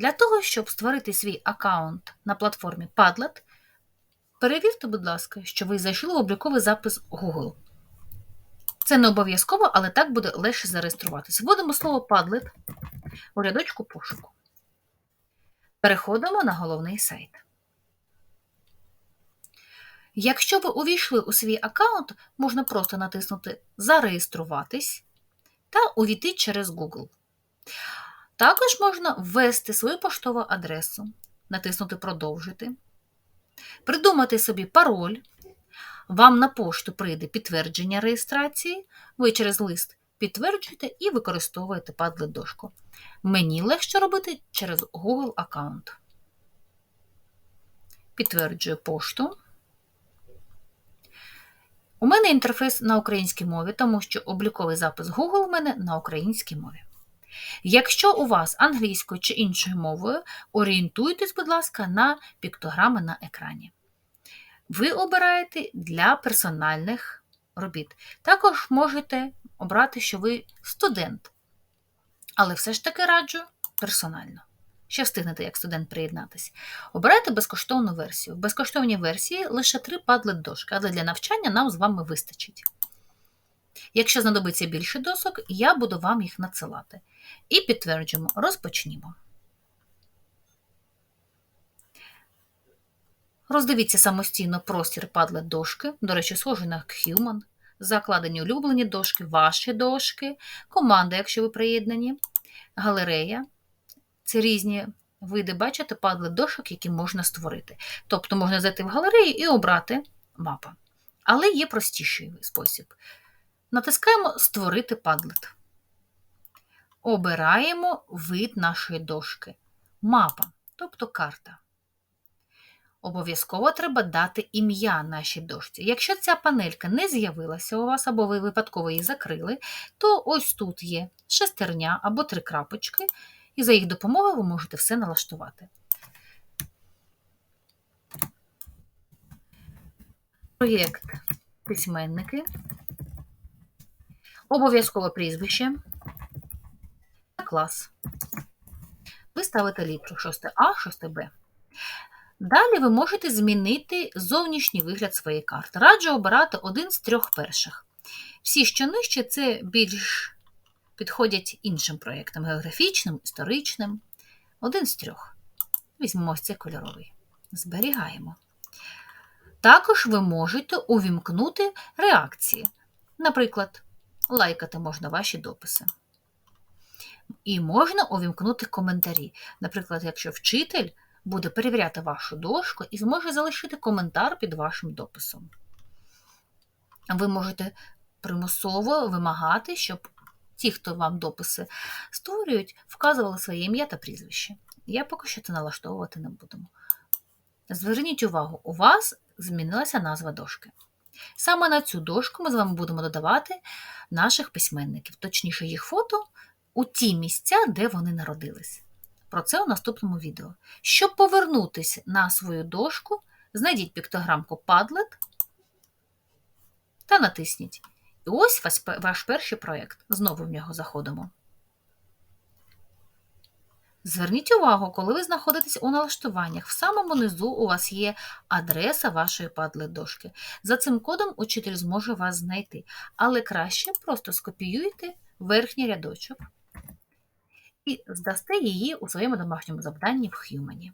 Для того, щоб створити свій аккаунт на платформі Padlet, перевірте, будь ласка, що ви зайшли в обліковий запис Google. Це не обов'язково, але так буде легше зареєструватися. Вводимо слово Padlet у рядочку пошуку. Переходимо на головний сайт. Якщо ви увійшли у свій аккаунт, можна просто натиснути Зареєструватись та увійти через Google. Також можна ввести свою поштову адресу, натиснути Продовжити, придумати собі пароль. Вам на пошту прийде підтвердження реєстрації, ви через лист підтверджуєте і використовуєте Padlet дошку. Мені легше робити через Google аккаунт. Підтверджую пошту. У мене інтерфейс на українській мові, тому що обліковий запис Google у мене на українській мові. Якщо у вас англійською чи іншою мовою, орієнтуйтесь, будь ласка, на піктограми на екрані. Ви обираєте для персональних робіт. Також можете обрати, що ви студент, але все ж таки раджу персонально. Ще встигнете як студент приєднатися. Обирайте безкоштовну версію. В безкоштовній версії лише три падлет дошки, але для навчання нам з вами вистачить. Якщо знадобиться більше досок, я буду вам їх надсилати. І підтверджуємо, розпочнімо. Роздивіться самостійно простір падлет дошки, до речі, схожий на Human, закладені улюблені дошки, ваші дошки, команда, якщо ви приєднані, галерея. Це різні види, бачите, падлет дошок, які можна створити. Тобто можна зайти в галерею і обрати мапа. Але є простіший спосіб. Натискаємо Створити падлет. Обираємо вид нашої дошки. Мапа, тобто карта. Обов'язково треба дати ім'я нашій дошці. Якщо ця панелька не з'явилася у вас, або ви випадково її закрили, то ось тут є шестерня або три крапочки, і за їх допомогою ви можете все налаштувати. Проєкт письменники. Обов'язкове прізвище та клас. Ви ставите літру 6А, 6Б. Далі ви можете змінити зовнішній вигляд своєї карти. Раджу обирати один з трьох перших. Всі, що нижче, це більш підходять іншим проєктам географічним, історичним. Один з трьох. Візьмемо ось цей кольоровий. Зберігаємо. Також ви можете увімкнути реакції. Наприклад, лайкати можна ваші дописи. І можна увімкнути коментарі. Наприклад, якщо вчитель буде перевіряти вашу дошку і зможе залишити коментар під вашим дописом. Ви можете примусово вимагати, щоб ті, хто вам дописи створюють, вказували своє ім'я та прізвище. Я поки що це налаштовувати не будемо. Зверніть увагу, у вас змінилася назва дошки. Саме на цю дошку ми з вами будемо додавати наших письменників, точніше, їх фото у ті місця, де вони народились. Про це у наступному відео. Щоб повернутися на свою дошку, знайдіть піктограмку Padlet та натисніть. І ось ваш перший проєкт. Знову в нього заходимо. Зверніть увагу, коли ви знаходитесь у налаштуваннях, в самому низу у вас є адреса вашої падли дошки. За цим кодом учитель зможе вас знайти, але краще просто скопіюйте верхній рядочок і здасте її у своєму домашньому завданні в Х'юмені.